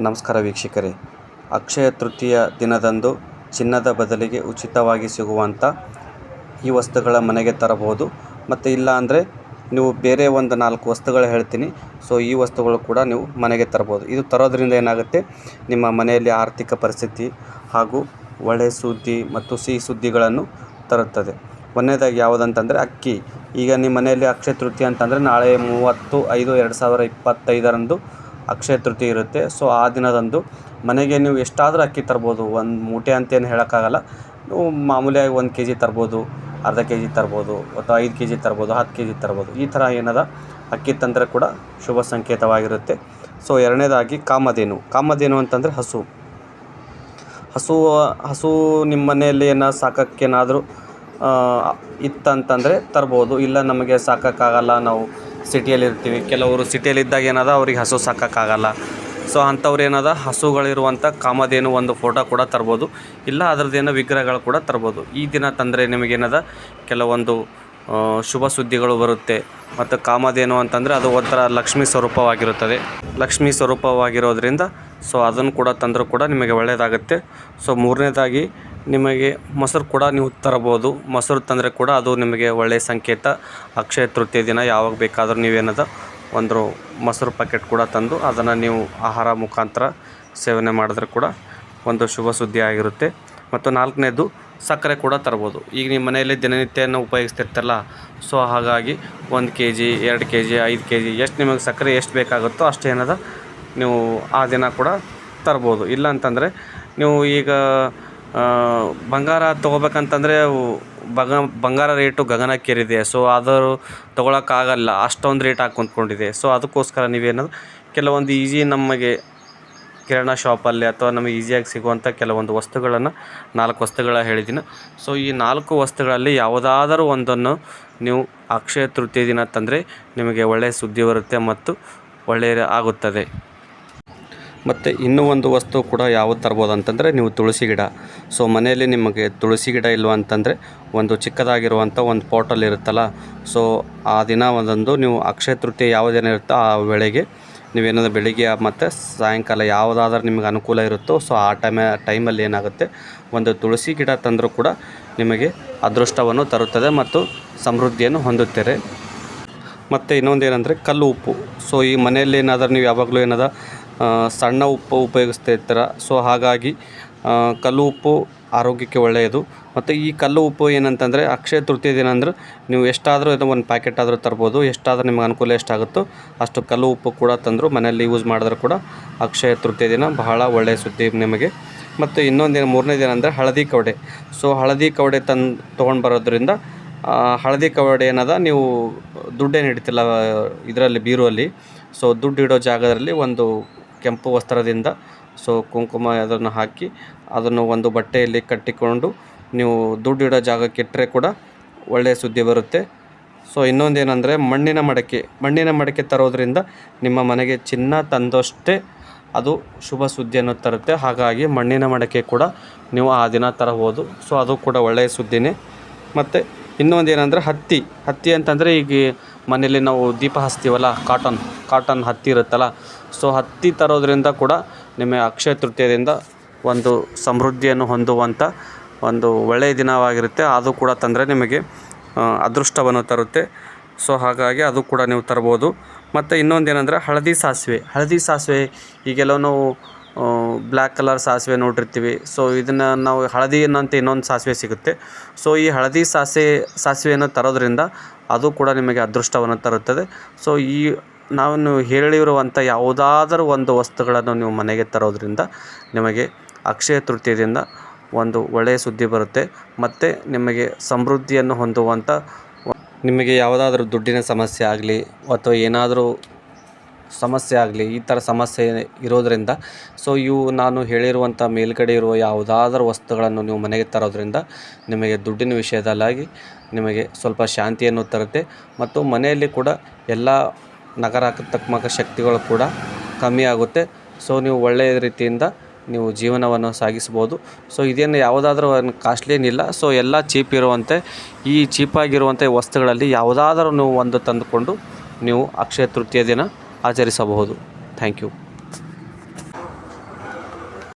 ನಮಸ್ಕಾರ ವೀಕ್ಷಕರೇ. ಅಕ್ಷಯ ತೃತೀಯ ದಿನದಂದು ಚಿನ್ನದ ಬದಲಿಗೆ ಉಚಿತವಾಗಿ ಸಿಗುವಂಥ ಈ ವಸ್ತುಗಳ ಮನೆಗೆ ತರಬಹುದು. ಮತ್ತು ಇಲ್ಲ ಅಂದರೆ ನೀವು ಬೇರೆ ಒಂದು ನಾಲ್ಕು ವಸ್ತುಗಳು ಹೇಳ್ತೀನಿ. ಸೊ ಈ ವಸ್ತುಗಳು ಕೂಡ ನೀವು ಮನೆಗೆ ತರ್ಬೋದು ಇದು ತರೋದ್ರಿಂದ ಏನಾಗುತ್ತೆ? ನಿಮ್ಮ ಮನೆಯಲ್ಲಿ ಆರ್ಥಿಕ ಪರಿಸ್ಥಿತಿ ಹಾಗೂ ಒಳ್ಳೆಯ ಸುದ್ದಿ ಮತ್ತು ಸಿಹಿ ಸುದ್ದಿಗಳನ್ನು ತರುತ್ತದೆ. ಒಂದನೇದಾಗಿ ಯಾವುದಂತಂದರೆ ಅಕ್ಕಿ. ಈಗ ನಿಮ್ಮ ಮನೆಯಲ್ಲಿ ಅಕ್ಷಯ ತೃತೀಯ ಅಂತಂದರೆ ನಾಳೆ ಮೂವತ್ತು ಐದು ಎರಡು ಸಾವಿರ ಇಪ್ಪತ್ತೈದರಂದು ಅಕ್ಷಯ ತೃತೀಯ ಇರುತ್ತೆ. ಸೊ ಆ ದಿನದಂದು ಮನೆಗೆ ನೀವು ಎಷ್ಟಾದರೂ ಅಕ್ಕಿ ತರ್ಬೋದು. ಒಂದು ಮೂಟೆ ಅಂತೇನು ಹೇಳೋಕ್ಕಾಗಲ್ಲ. ನೀವು ಮಾಮೂಲಿಯಾಗಿ ಒಂದು ಕೆ ಜಿ ತರ್ಬೋದು, ಅರ್ಧ ಕೆ ಜಿ ತರ್ಬೋದು, ಅಥವಾ ಐದು ಕೆ ಜಿ ತರ್ಬೋದು, ಹತ್ತು ಕೆ ಜಿ ತರ್ಬೋದು. ಈ ಥರ ಏನದ? ಅಕ್ಕಿ ತಂದರೆ ಕೂಡ ಶುಭ ಸಂಕೇತವಾಗಿರುತ್ತೆ. ಸೊ ಎರಡನೇದಾಗಿ ಕಾಮಧೇನು. ಕಾಮಧೇನು ಅಂತಂದರೆ ಹಸು. ಹಸು ಹಸು ನಿಮ್ಮ ಮನೆಯಲ್ಲಿ ಏನೋ ಸಾಕೋಕ್ಕೇನಾದರೂ ಇತ್ತಂತಂದರೆ ತರ್ಬೋದು. ಇಲ್ಲ ನಮಗೆ ಸಾಕೋಕ್ಕಾಗಲ್ಲ, ನಾವು ಸಿಟಿಯಲ್ಲಿ ಇರ್ತೀವಿ ಕೆಲವರು ಸಿಟಿಯಲ್ಲಿದ್ದಾಗ ಏನದ, ಅವ್ರಿಗೆ ಹಸು ಸಾಕೋಕ್ಕಾಗಲ್ಲ. ಸೊ ಅಂಥವ್ರು ಏನದ, ಹಸುಗಳಿರುವಂಥ ಕಾಮಧೇನು ಒಂದು ಫೋಟೋ ಕೂಡ ತರ್ಬೋದು. ಇಲ್ಲ ಅದ್ರದ್ದೇನೋ ವಿಗ್ರಹಗಳು ಕೂಡ ತರ್ಬೋದು. ಈ ದಿನ ತಂದರೆ ನಿಮಗೇನದ ಕೆಲವೊಂದು ಶುಭ ಸುದ್ದಿಗಳು ಬರುತ್ತೆ. ಮತ್ತು ಕಾಮಧೇನು ಅಂತಂದರೆ ಅದು ಒಂಥರ ಲಕ್ಷ್ಮೀ ಸ್ವರೂಪವಾಗಿರುತ್ತದೆ. ಲಕ್ಷ್ಮೀ ಸ್ವರೂಪವಾಗಿರೋದ್ರಿಂದ ಸೊ ಅದನ್ನು ಕೂಡ ತಂದರೂ ಕೂಡ ನಿಮಗೆ ಒಳ್ಳೆಯದಾಗುತ್ತೆ ಸೊ ಮೂರನೇದಾಗಿ ನಿಮಗೆ ಮೊಸರು ಕೂಡ ನೀವು ತರಬೋದು. ಮೊಸರು ತಂದರೆ ಕೂಡ ಅದು ನಿಮಗೆ ಒಳ್ಳೆಯ ಸಂಕೇತ. ಅಕ್ಷಯ ತೃತೀಯ ದಿನ ಯಾವಾಗ ಬೇಕಾದರೂ ನೀವೇನದ ಒಂದು ಮೊಸರು ಪ್ಯಾಕೆಟ್ ಕೂಡ ತಂದು ಅದನ್ನು ನೀವು ಆಹಾರ ಮುಖಾಂತರ ಸೇವನೆ ಮಾಡಿದ್ರೆ ಕೂಡ ಒಂದು ಶುಭ ಸುದ್ದಿ ಆಗಿರುತ್ತೆ. ಮತ್ತು ನಾಲ್ಕನೇದು ಸಕ್ಕರೆ ಕೂಡ ತರ್ಬೋದು. ಈಗ ನಿಮ್ಮ ಮನೆಯಲ್ಲಿ ದಿನನಿತ್ಯನ ಉಪಯೋಗಿಸ್ತಿರ್ತಲ್ಲ ಸೊ ಹಾಗಾಗಿ ಒಂದು ಕೆ ಜಿ ಎರಡು ಕೆ ಜಿ ಐದು ಕೆ ಜಿ ಎಷ್ಟು ನಿಮಗೆ ಸಕ್ಕರೆ ಎಷ್ಟು ಬೇಕಾಗುತ್ತೋ ಅಷ್ಟು ಏನದ ನೀವು ಆ ದಿನ ಕೂಡ ತರ್ಬೋದು. ಇಲ್ಲ ಅಂತಂದರೆ ನೀವು ಈಗ ಬಂಗಾರ ತೊಗೋಬೇಕಂತಂದರೆ ಬಗ, ಬಂಗಾರ ರೇಟು ಗಗನಕ್ಕೇರಿದೆ. ಸೊ, ಆದರೂ ತೊಗೊಳಕ್ಕಾಗಲ್ಲ. ಅಷ್ಟೊಂದು ರೇಟ್ ಹಾಕಿ ಕುಂತ್ಕೊಂಡಿದೆ. ಸೊ, ಅದಕ್ಕೋಸ್ಕರ ನೀವೇನು ಕೆಲವೊಂದು ಈಸಿ ನಮಗೆ ಕಿರಾಣ ಶಾಪಲ್ಲಿ ಅಥವಾ ನಮಗೆ ಈಸಿಯಾಗಿ ಸಿಗುವಂಥ ಕೆಲವೊಂದು ವಸ್ತುಗಳನ್ನು, ನಾಲ್ಕು ವಸ್ತುಗಳ ಹೇಳಿದ್ದೀನಿ ಸೊ, ಈ ನಾಲ್ಕು ವಸ್ತುಗಳಲ್ಲಿ ಯಾವುದಾದರೂ ಒಂದನ್ನು ನೀವು ಅಕ್ಷಯ ತೃತೀಯ ದಿನ ತಂದರೆ ನಿಮಗೆ ಒಳ್ಳೆಯ ಸುದ್ದಿ ಬರುತ್ತೆ ಮತ್ತು ಒಳ್ಳೆಯ ಆಗುತ್ತದೆ. ಮತ್ತು ಇನ್ನೂ ಒಂದು ವಸ್ತು ಕೂಡ ಯಾವುದು ತರ್ಬೋದು ಅಂತಂದರೆ ನೀವು ತುಳಸಿ ಗಿಡ. ಸೊ ಮನೆಯಲ್ಲಿ ನಿಮಗೆ ತುಳಸಿ ಗಿಡ ಇಲ್ವ ಅಂತಂದರೆ ಒಂದು ಚಿಕ್ಕದಾಗಿರುವಂಥ ಒಂದು ಪಾಟಲ್ಲಿ ಇರುತ್ತಲ್ಲ. ಸೊ ಆ ದಿನ ಒಂದೊಂದು ನೀವು ಅಕ್ಷಯ ತೃತೀಯ ಯಾವುದೇನ ದಿನ ಇರುತ್ತೋ ಆ ವೇಳೆಗೆ ನೀವೇನಾದರೂ ಬೆಳಿಗ್ಗೆ ಮತ್ತು ಸಾಯಂಕಾಲ ಯಾವುದಾದ್ರೂ ನಿಮಗೆ ಅನುಕೂಲ ಇರುತ್ತೋ ಸೊ ಆ ಟೈಮ ಟೈಮಲ್ಲಿ ಏನಾಗುತ್ತೆ, ಒಂದು ತುಳಸಿ ಗಿಡ ತಂದರೂ ಕೂಡ ನಿಮಗೆ ಅದೃಷ್ಟವನ್ನು ತರುತ್ತದೆ ಮತ್ತು ಸಮೃದ್ಧಿಯನ್ನು ಹೊಂದುತ್ತೀರಿ. ಮತ್ತು ಇನ್ನೊಂದು ಏನಂದರೆ ಕಲ್ಲು ಉಪ್ಪು ಸೊ ಈ ಮನೆಯಲ್ಲಿ ಏನಾದರೂ ನೀವು ಯಾವಾಗಲೂ ಏನಾದ ಸಣ್ಣ ಉಪ್ಪು ಉಪಯೋಗಿಸ್ತಾ ಇರ್ತಾರ. ಸೊ ಹಾಗಾಗಿ ಕಲ್ಲು ಉಪ್ಪು ಆರೋಗ್ಯಕ್ಕೆ ಒಳ್ಳೆಯದು. ಮತ್ತು ಈ ಕಲ್ಲು ಉಪ್ಪು ಏನಂತಂದರೆ, ಅಕ್ಷಯ ತೃತೀಯ ದಿನ ಅಂದ್ರೆ ನೀವು ಎಷ್ಟಾದರೂ ಇದು ಒಂದು ಪ್ಯಾಕೆಟ್ ಆದರೂ ತರ್ಬೋದು. ಎಷ್ಟಾದರೂ ನಿಮ್ಗೆ ಅನುಕೂಲ ಎಷ್ಟಾಗುತ್ತೋ ಅಷ್ಟು ಕಲ್ಲು ಉಪ್ಪು ಕೂಡ ತಂದರು ಮನೆಯಲ್ಲಿ ಯೂಸ್ ಮಾಡಿದ್ರೆ ಕೂಡ ಅಕ್ಷಯ ತೃತೀಯ ದಿನ ಬಹಳ ಒಳ್ಳೆಯ ಸುದ್ದಿ ನಿಮಗೆ. ಮತ್ತು ಇನ್ನೊಂದು ದಿನ, ಮೂರನೇ ದಿನ ಅಂದರೆ ಹಳದಿ ಕವಡೆ. ಸೊ ಹಳದಿ ಕವಡೆ ತಂದು, ತೊಗೊಂಡು ಬರೋದ್ರಿಂದ ಹಳದಿ ಕವಡೆ ಏನದ, ನೀವು ದುಡ್ಡೇನು ಹಿಡಿತಿಲ್ಲ ಇದರಲ್ಲಿ, ಬೀರುವಲ್ಲಿ. ಸೊ ದುಡ್ಡು ಇಡೋ ಜಾಗದಲ್ಲಿ ಒಂದು ಕೆಂಪು ವಸ್ತ್ರದಿಂದ ಸೊ ಕುಂಕುಮ ಅದನ್ನು ಹಾಕಿ ಅದನ್ನು ಒಂದು ಬಟ್ಟೆಯಲ್ಲಿ ಕಟ್ಟಿಕೊಂಡು ನೀವು ದುಡ್ಡು ಇಡೋ ಜಾಗಕ್ಕೆ ಇಟ್ಟರೆ ಕೂಡ ಒಳ್ಳೆಯ ಸುದ್ದಿ ಬರುತ್ತೆ. ಸೊ ಇನ್ನೊಂದೇನೆಂದರೆ ಮಣ್ಣಿನ ಮಡಕೆ ಮಣ್ಣಿನ ಮಡಕೆ ತರೋದ್ರಿಂದ ನಿಮ್ಮ ಮನೆಗೆ ಚಿನ್ನ ತಂದಷ್ಟೇ ಅದು ಶುಭ ಸುದ್ದಿಯನ್ನು ತರುತ್ತೆ. ಹಾಗಾಗಿ ಮಣ್ಣಿನ ಮಡಕೆ ಕೂಡ ನೀವು ಆ ದಿನ ತರಬೋದು. ಸೊ ಅದು ಕೂಡ ಒಳ್ಳೆಯ ಸುದ್ದಿನೇ. ಮತ್ತು ಇನ್ನೊಂದು ಏನಂದರೆ ಹತ್ತಿ ಹತ್ತಿ ಅಂತಂದರೆ ಈಗ ಮನೇಲಿ ನಾವು ದೀಪ ಹಚ್ತೀವಲ್ಲ ಕಾಟನ್ ಕಾಟನ್ ಹತ್ತಿ ಇರುತ್ತಲ್ಲ ಸೊ ಹತ್ತಿ ತರೋದರಿಂದ ಕೂಡ ನಿಮಗೆ ಅಕ್ಷಯ ತೃತೀಯದಿಂದ ಒಂದು ಸಮೃದ್ಧಿಯನ್ನು ಹೊಂದುವಂಥ ಒಂದು ಒಳ್ಳೆಯ ದಿನವಾಗಿರುತ್ತೆ. ಅದು ಕೂಡ ತಂದರೆ ನಿಮಗೆ ಅದೃಷ್ಟವನ್ನು ತರುತ್ತೆ. ಸೊ ಹಾಗಾಗಿ ಅದು ಕೂಡ ನೀವು ತರ್ಬೋದು. ಮತ್ತು ಇನ್ನೊಂದು ಏನಂದರೆ ಹಳದಿ ಸಾಸಿವೆ. ಹಳದಿ ಸಾಸಿವೆ ಈಗೆಲ್ಲ ನಾವು ಬ್ಲ್ಯಾಕ್ ಕಲರ್ ಸಾಸಿವೆ ನೋಡಿರ್ತೀವಿ. ಸೊ ಇದನ್ನು ನಾವು ಹಳದಿ ಅನ್ನೋಂಥ ಇನ್ನೊಂದು ಸಾಸಿವೆ ಸಿಗುತ್ತೆ. ಸೊ ಈ ಹಳದಿ ಸಾಸಿವೆ ಸಾಸಿವೆಯನ್ನು ತರೋದರಿಂದ ಅದು ಕೂಡ ನಿಮಗೆ ಅದೃಷ್ಟವನ್ನು ತರುತ್ತದೆ. ಸೊ ಈ ನಾನು ಹೇಳಿರುವಂಥ ಯಾವುದಾದರೂ ಒಂದು ವಸ್ತುಗಳನ್ನು ನೀವು ಮನೆಗೆ ತರೋದರಿಂದ ನಿಮಗೆ ಅಕ್ಷಯ ತೃತೀಯದಿಂದ ಒಂದು ಒಳ್ಳೆಯ ಸುದ್ದಿ ಬರುತ್ತೆ. ಮತ್ತು ನಿಮಗೆ ಸಮೃದ್ಧಿಯನ್ನು ಹೊಂದುವಂಥ ನಿಮಗೆ ಯಾವುದಾದ್ರೂ ದುಡ್ಡಿನ ಸಮಸ್ಯೆ ಆಗಲಿ ಅಥವಾ ಏನಾದರೂ ಸಮಸ್ಯೆ ಆಗಲಿ, ಈ ಥರ ಸಮಸ್ಯೆ ಇರೋದರಿಂದ ಸೊ ಇವು ನಾನು ಹೇಳಿರುವಂಥ ಮೇಲ್ಗಡೆ ಇರುವ ಯಾವುದಾದರೂ ವಸ್ತುಗಳನ್ನು ನೀವು ಮನೆಗೆ ತರೋದರಿಂದ ನಿಮಗೆ ದುಡ್ಡಿನ ವಿಷಯದಲ್ಲಾಗಿ ನಿಮಗೆ ಸ್ವಲ್ಪ ಶಾಂತಿಯನ್ನು ತರುತ್ತೆ ಮತ್ತು ಮನೆಯಲ್ಲಿ ಕೂಡ ಎಲ್ಲ ನಕಾರಾತ್ಮಕ ಶಕ್ತಿಗಳು ಕೂಡ ಕಮ್ಮಿ ಆಗುತ್ತೆ. ಸೊ ನೀವು ಒಳ್ಳೆಯ ರೀತಿಯಿಂದ ನೀವು ಜೀವನವನ್ನು ಸಾಗಿಸ್ಬೋದು. ಸೊ ಇದೇನು ಯಾವುದಾದ್ರೂ ಕಾಸ್ಟ್ಲಿ ಏನಿಲ್ಲ. ಸೊ ಎಲ್ಲ ಚೀಪ್ ಇರುವಂತೆ, ಈ ಚೀಪಾಗಿರುವಂಥ ವಸ್ತುಗಳಲ್ಲಿ ಯಾವುದಾದರೂ ನೀವು ಒಂದು ತಂದುಕೊಂಡು ನೀವು ಅಕ್ಷಯ ತೃತೀಯ ದಿನ ಆಚರಿಸಬಹುದು. Thank you